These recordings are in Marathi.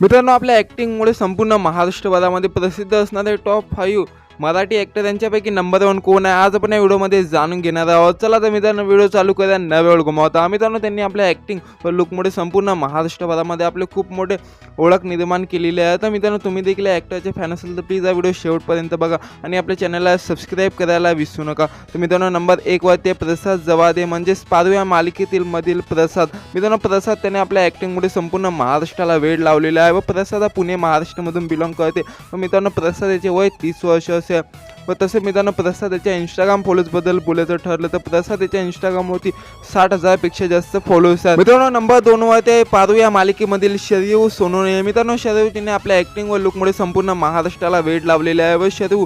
मित्रांनो आपल्या ॲक्टिंगमुळे संपूर्ण महाराष्ट्रभरामध्ये प्रसिद्ध असणारे टॉप फाईव्ह मराठी ॲक्टर यांच्यापैकी नंबर वन कोण आहे आज आपण या व्हिडिओमध्ये जाणून घेणार आहोत. चला तर मित्रांनो व्हिडिओ चालू करूया न वेळ आम्ही मित्रांनो त्यांनी आपल्या ॲक्टिंग व लुकमुळे संपूर्ण महाराष्ट्रभरामध्ये आपले खूप मोठे ओळख निर्माण केलेली आहे. तर मित्रांनो तुम्ही देखील ॲक्टरचे फॅन असेल तर प्लीज हा व्हिडिओ शेवटपर्यंत बघा आणि आपल्या चॅनलला सबस्क्राईब करायला विसरू नका. तर मित्रांनो नंबर एक ते प्रसाद जवादे म्हणजेच पारू या मालिकेतील मधील प्रसाद. मित्रांनो प्रसाद त्याने आपल्या ॲक्टिंगमुळे संपूर्ण महाराष्ट्राला वेळ लावलेला आहे व प्रसाद हा पुणे महाराष्ट्रामधून बिलॉंग करते. व मित्रांनो प्रसाद याचे वय तीस वर्ष असे व तसे मित्रांनो प्रसाद याच्या इंस्टाग्राम फॉलोजबद्दल बोलायचं ठरलं तर प्रसाद याच्या इंस्टाग्रामवरती साठ हजारपेक्षा जास्त फॉलोअर्स आहेत. मित्रांनो नंबर दोनवर ते पारू या मालिकेमधील शरीव सोनोने. मित्रांनो शरीव तिने आपल्या ॲक्टिंग व लुकमुळे संपूर्ण महाराष्ट्राला वेड लावलेला आहे. व शरीव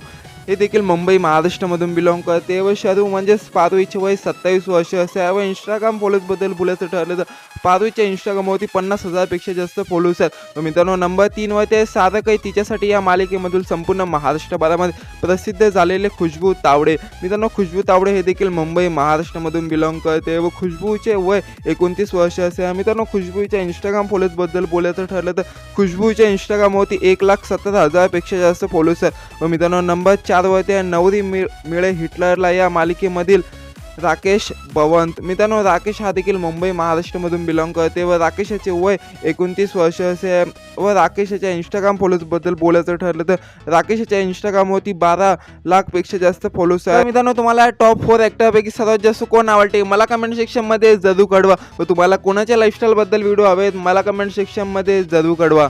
हे देखील मुंबई महाराष्ट्रामधून बिलॉंग करते. व शरू म्हणजेच पारूईचे वय सत्तावीस वर्ष असे आहे. व इंस्टाग्राम फॉलोजबद्दल बोलायचं ठरलं तर पारूईच्या इंस्टाग्रामवरती पन्नास हजारपेक्षा जास्त फॉलोअर्स आहेत. व मित्रांनो नंबर तीनवर ते सारं काही तिच्यासाठी या मालिकेमधील संपूर्ण महाराष्ट्रभरामध्ये प्रसिद्ध झालेले खुशबू तावडे. मित्रांनो खुशबू तावडे हे देखील मुंबई महाराष्ट्रामधून बिलॉंग करते. व खुशबूचे वय एकोणतीस वर्ष असे आहे. मित्रांनो खुशबूच्या इंस्टाग्राम फॉलोजबद्दल बोलायचं ठरलं तर खुशबूच्या इंस्टाग्रामवरती एक लाख सत्तर हजारपेक्षा जास्त फॉलोअर्स आहेत. व मित्रांनो नंबर चार ते नवरी मिळ मिळे हिटलरला या मालिकेमधील राकेश बवंत. मित्रांनो राकेश हा देखील मुंबई महाराष्ट्रमधून बिलॉंग करते व राकेशाचे वय एकोणतीस वर्ष असे व राकेशाच्या इंस्टाग्राम फॉलोजबद्दल बोलायचं ठरलं तर राकेशाच्या इंस्टाग्रामवरती बारा लाखपेक्षा जास्त फॉलोअर्स आहे मित्रांनो तुम्हाला टॉप फोर ॲक्टरपैकी सर्वात जास्त कोण आवडते? मला कमेंट सेक्शनमध्ये जरूर कळवा व तुम्हाला कोणाच्या लाईफस्टाईलबद्दल व्हिडिओ हवेत मला कमेंट सेक्शनमध्ये जरूर कळवा.